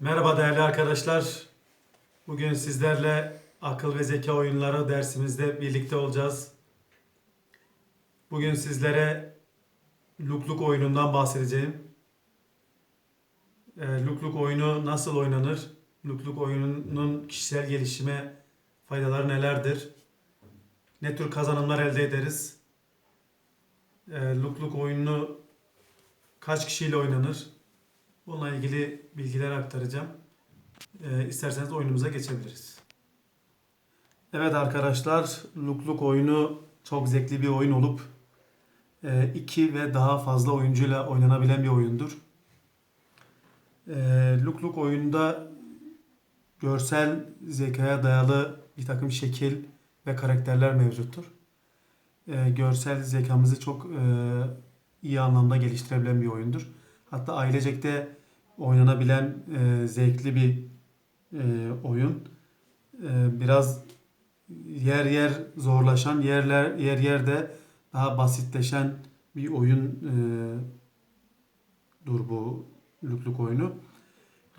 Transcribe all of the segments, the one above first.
Merhaba değerli arkadaşlar. Bugün sizlerle akıl ve zeka oyunları dersimizde birlikte olacağız. Bugün sizlere Lukluk oyunundan bahsedeceğim. Ee, Lukluk oyunu nasıl oynanır? Lukluk oyununun kişisel gelişime faydaları nelerdir? Ne tür kazanımlar elde ederiz? Ee, Lukluk oyununu kaç kişiyle oynanır? Bununla ilgili bilgiler aktaracağım. Ee, isterseniz oyunumuza geçebiliriz. Evet arkadaşlar, Lukluk oyunu çok zevkli bir oyun olup e, iki ve daha fazla oyuncuyla oynanabilen bir oyundur. E, Lukluk oyunda görsel zekaya dayalı bir takım şekil ve karakterler mevcuttur. E, görsel zekamızı çok e, iyi anlamda geliştirebilen bir oyundur. Hatta ailecek de oynanabilen e, zevkli bir e, oyun. E, biraz yer yer zorlaşan, yerler yer yerde daha basitleşen bir oyun e, dur bu Lukluk oyunu.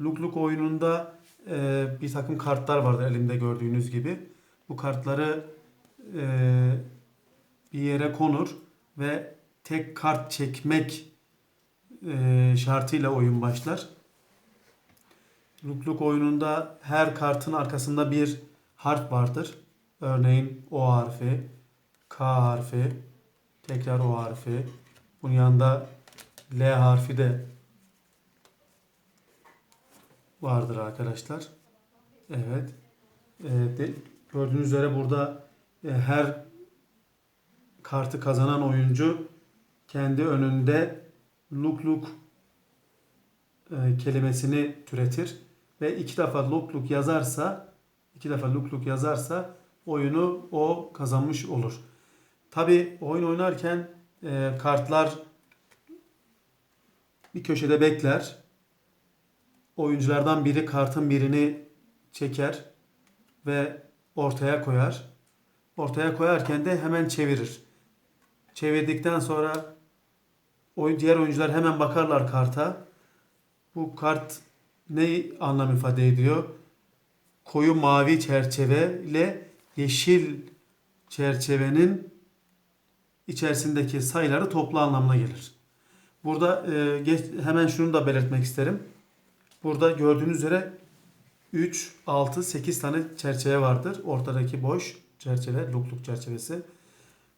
Lukluk oyununda e, bir takım kartlar vardır elimde gördüğünüz gibi. Bu kartları e, bir yere konur ve tek kart çekmek e, şartıyla oyun başlar. Lukluk oyununda her kartın arkasında bir harf vardır. Örneğin O harfi, K harfi, tekrar O harfi. Bunun yanında L harfi de vardır arkadaşlar. Evet. Gördüğünüz üzere burada her kartı kazanan oyuncu kendi önünde luk luk e, kelimesini türetir ve iki defa luk luk yazarsa iki defa luk luk yazarsa oyunu o kazanmış olur. Tabi oyun oynarken e, kartlar bir köşede bekler. Oyunculardan biri kartın birini çeker ve ortaya koyar. Ortaya koyarken de hemen çevirir. Çevirdikten sonra oyun diğer oyuncular hemen bakarlar karta. Bu kart ne anlam ifade ediyor? Koyu mavi çerçeve ile yeşil çerçevenin içerisindeki sayıları topla anlamına gelir. Burada e, geç, hemen şunu da belirtmek isterim. Burada gördüğünüz üzere 3, 6, 8 tane çerçeve vardır. Ortadaki boş çerçeve, lukluk çerçevesi.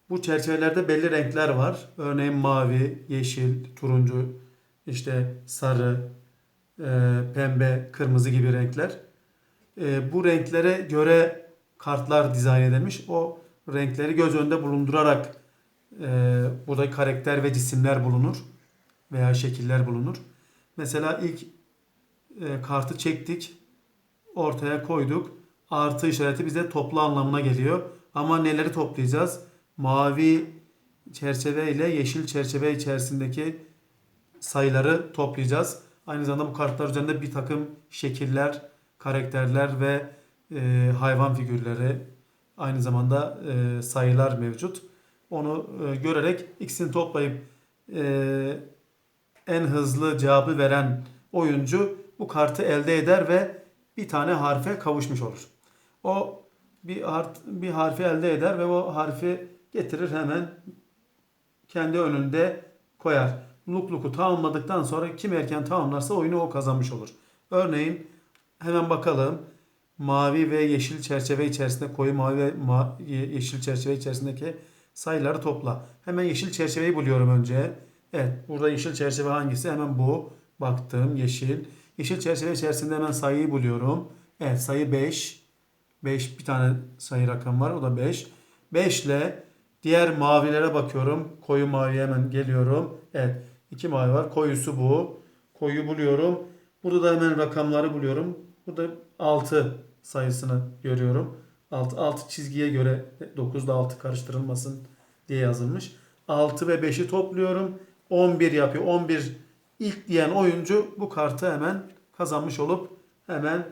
Bu çerçevelerde belli renkler var. Örneğin mavi, yeşil, turuncu, işte sarı, e, pembe, kırmızı gibi renkler. E, bu renklere göre kartlar dizayn edilmiş. O renkleri göz önünde bulundurarak e, burada karakter ve cisimler bulunur veya şekiller bulunur. Mesela ilk kartı çektik, ortaya koyduk. Artı işareti bize toplu anlamına geliyor. Ama neleri toplayacağız? Mavi çerçeve ile yeşil çerçeve içerisindeki sayıları toplayacağız. Aynı zamanda bu kartlar üzerinde bir takım şekiller, karakterler ve e, hayvan figürleri aynı zamanda e, sayılar mevcut. Onu e, görerek ikisini toplayıp e, en hızlı cevabı veren oyuncu bu kartı elde eder ve bir tane harfe kavuşmuş olur. O bir, hart, bir harfi elde eder ve o harfi getirir hemen kendi önünde koyar. Luk luku tamamladıktan sonra kim erken tamamlarsa oyunu o kazanmış olur. Örneğin hemen bakalım. Mavi ve yeşil çerçeve içerisinde koyu mavi ve ma- yeşil çerçeve içerisindeki sayıları topla. Hemen yeşil çerçeveyi buluyorum önce. Evet burada yeşil çerçeve hangisi? Hemen bu. Baktım yeşil. Yeşil çerçeve içerisinde hemen sayıyı buluyorum. Evet sayı 5. 5 bir tane sayı rakam var o da 5. 5 ile diğer mavilere bakıyorum. Koyu maviye hemen geliyorum. Evet iki mavi var. Koyusu bu. Koyu buluyorum. Burada da hemen rakamları buluyorum. Burada 6 sayısını görüyorum. 6, 6 çizgiye göre 9 ile 6 karıştırılmasın diye yazılmış. 6 ve 5'i topluyorum. 11 yapıyor. 11 ilk diyen oyuncu bu kartı hemen kazanmış olup hemen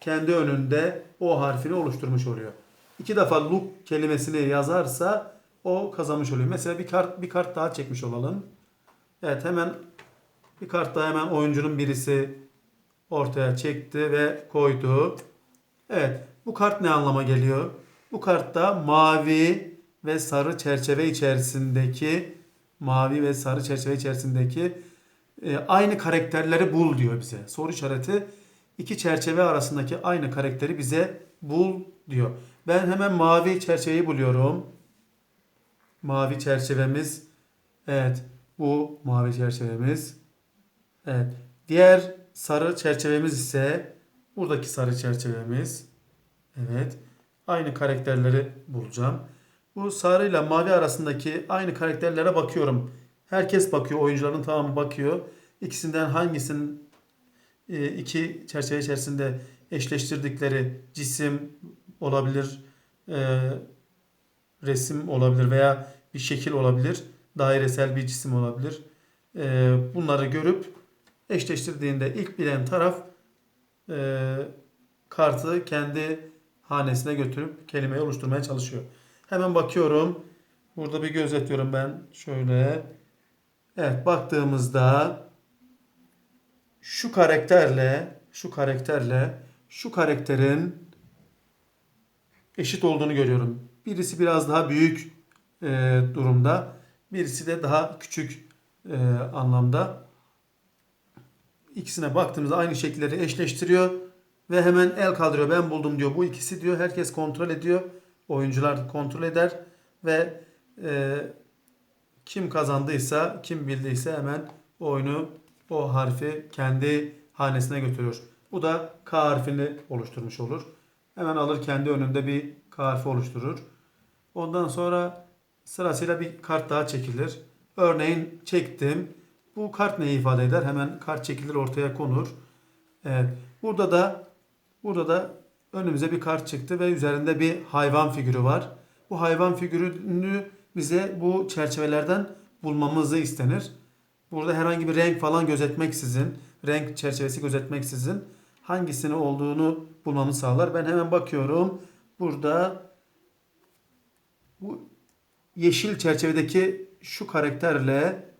kendi önünde o harfini oluşturmuş oluyor. İki defa look kelimesini yazarsa o kazanmış oluyor. Mesela bir kart bir kart daha çekmiş olalım. Evet hemen bir kart daha hemen oyuncunun birisi ortaya çekti ve koydu. Evet, bu kart ne anlama geliyor? Bu kartta mavi ve sarı çerçeve içerisindeki mavi ve sarı çerçeve içerisindeki e, aynı karakterleri bul diyor bize. Soru işareti iki çerçeve arasındaki aynı karakteri bize bul diyor. Ben hemen mavi çerçeveyi buluyorum. Mavi çerçevemiz. Evet, bu mavi çerçevemiz. Evet. Diğer sarı çerçevemiz ise buradaki sarı çerçevemiz. Evet. Aynı karakterleri bulacağım. Bu sarı ile mavi arasındaki aynı karakterlere bakıyorum. Herkes bakıyor. Oyuncuların tamamı bakıyor. İkisinden hangisinin e, iki çerçeve içerisinde eşleştirdikleri cisim olabilir, e, resim olabilir veya bir şekil olabilir, dairesel bir cisim olabilir. E, bunları görüp eşleştirdiğinde ilk bilen taraf e, kartı kendi hanesine götürüp kelimeyi oluşturmaya çalışıyor. Hemen bakıyorum. Burada bir gözetiyorum ben. Şöyle. Evet baktığımızda şu karakterle şu karakterle şu karakterin eşit olduğunu görüyorum. Birisi biraz daha büyük e, durumda. Birisi de daha küçük e, anlamda. İkisine baktığımızda aynı şekilleri eşleştiriyor ve hemen el kaldırıyor. Ben buldum diyor. Bu ikisi diyor. Herkes kontrol ediyor. Oyuncular kontrol eder ve e, kim kazandıysa, kim bildiyse hemen oyunu o harfi kendi hanesine götürüyor. Bu da K harfini oluşturmuş olur. Hemen alır kendi önünde bir K harfi oluşturur. Ondan sonra sırasıyla bir kart daha çekilir. Örneğin çektim. Bu kart neyi ifade eder? Hemen kart çekilir ortaya konur. Evet. Burada da burada da önümüze bir kart çıktı ve üzerinde bir hayvan figürü var. Bu hayvan figürünü bize bu çerçevelerden bulmamızı istenir. Burada herhangi bir renk falan gözetmeksizin, renk çerçevesi gözetmeksizin hangisini olduğunu bulmamı sağlar. Ben hemen bakıyorum. Burada bu yeşil çerçevedeki şu karakterle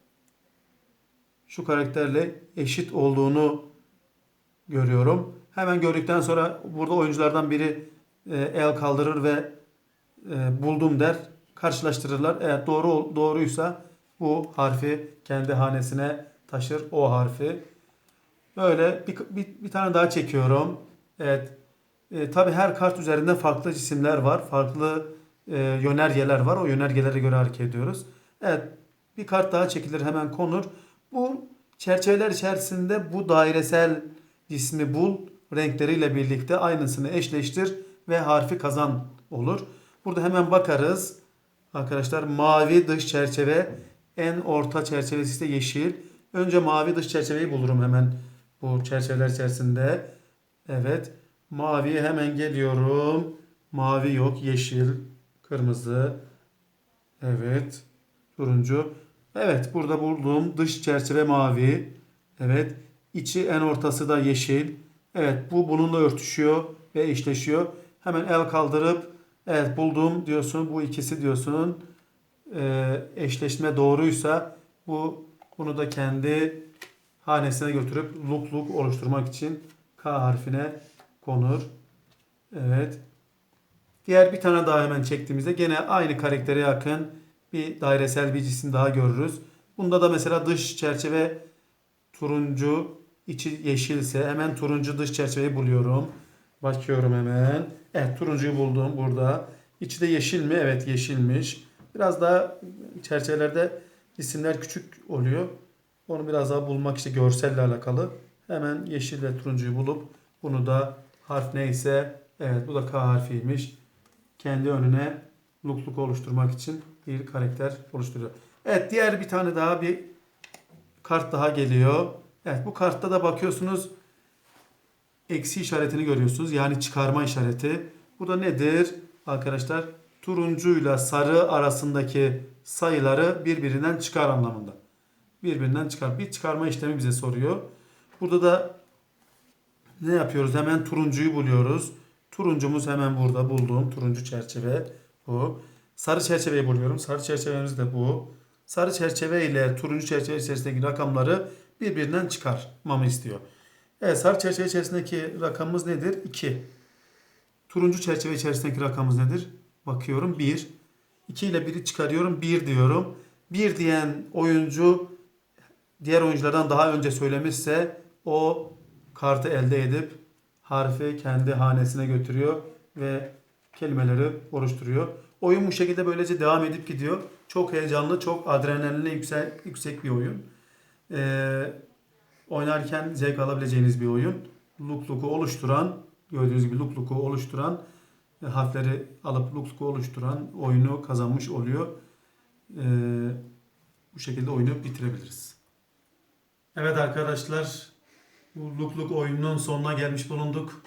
şu karakterle eşit olduğunu görüyorum. Hemen gördükten sonra burada oyunculardan biri e, el kaldırır ve e, buldum der. Karşılaştırırlar. Eğer doğru doğruysa bu harfi kendi hanesine taşır o harfi. Böyle bir, bir, bir tane daha çekiyorum. Evet. E, tabii her kart üzerinde farklı cisimler var. Farklı e, yönergeler var. O yönergelere göre hareket ediyoruz. Evet. Bir kart daha çekilir hemen konur. Bu çerçeveler içerisinde bu dairesel cismi bul renkleriyle birlikte aynısını eşleştir ve harfi kazan olur. Burada hemen bakarız. Arkadaşlar mavi dış çerçeve en orta çerçevesi ise yeşil. Önce mavi dış çerçeveyi bulurum hemen bu çerçeveler içerisinde. Evet. Maviye hemen geliyorum. Mavi yok. Yeşil, kırmızı. Evet. Turuncu. Evet. Burada bulduğum dış çerçeve mavi. Evet. İçi en ortası da yeşil. Evet. Bu bununla örtüşüyor ve eşleşiyor. Hemen el kaldırıp evet buldum diyorsun. Bu ikisi diyorsun. Ee, eşleşme doğruysa bu bunu da kendi hanesine götürüp luk luk oluşturmak için K harfine konur. Evet. Diğer bir tane daha hemen çektiğimizde gene aynı karaktere yakın bir dairesel bir cisim daha görürüz. Bunda da mesela dış çerçeve turuncu, içi yeşilse hemen turuncu dış çerçeveyi buluyorum. Bakıyorum hemen. Evet turuncuyu buldum burada. İçi de yeşil mi? Evet yeşilmiş. Biraz daha çerçevelerde isimler küçük oluyor. Onu biraz daha bulmak işte görselle alakalı. Hemen yeşil ve turuncuyu bulup bunu da harf neyse evet bu da K harfiymiş. Kendi önüne lukluk oluşturmak için bir karakter oluşturuyor. Evet diğer bir tane daha bir kart daha geliyor. Evet bu kartta da bakıyorsunuz eksi işaretini görüyorsunuz. Yani çıkarma işareti. Bu da nedir? Arkadaşlar turuncuyla sarı arasındaki sayıları birbirinden çıkar anlamında. Birbirinden çıkar. Bir çıkarma işlemi bize soruyor. Burada da ne yapıyoruz? Hemen turuncuyu buluyoruz. Turuncumuz hemen burada bulduğum turuncu çerçeve bu. Sarı çerçeveyi buluyorum. Sarı çerçevemiz de bu. Sarı çerçeve ile turuncu çerçeve içerisindeki rakamları birbirinden çıkarmamı istiyor. Evet sarı çerçeve içerisindeki rakamımız nedir? 2. Turuncu çerçeve içerisindeki rakamımız nedir? Bakıyorum 1. 2 ile 1'i çıkarıyorum 1 diyorum. 1 diyen oyuncu diğer oyunculardan daha önce söylemişse o kartı elde edip harfi kendi hanesine götürüyor ve kelimeleri oluşturuyor. Oyun bu şekilde böylece devam edip gidiyor. Çok heyecanlı, çok adrenalinli yüksek, yüksek bir oyun. Ee, oynarken zevk alabileceğiniz bir oyun. Luk Luk'u oluşturan, gördüğünüz gibi Luk Luk'u oluşturan, e, harfleri alıp Luk Luk'u oluşturan oyunu kazanmış oluyor. Ee, bu şekilde oyunu bitirebiliriz. Evet arkadaşlar, bu Luk Luk oyununun sonuna gelmiş bulunduk.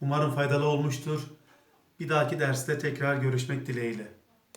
Umarım faydalı olmuştur. Bir dahaki derste tekrar görüşmek dileğiyle.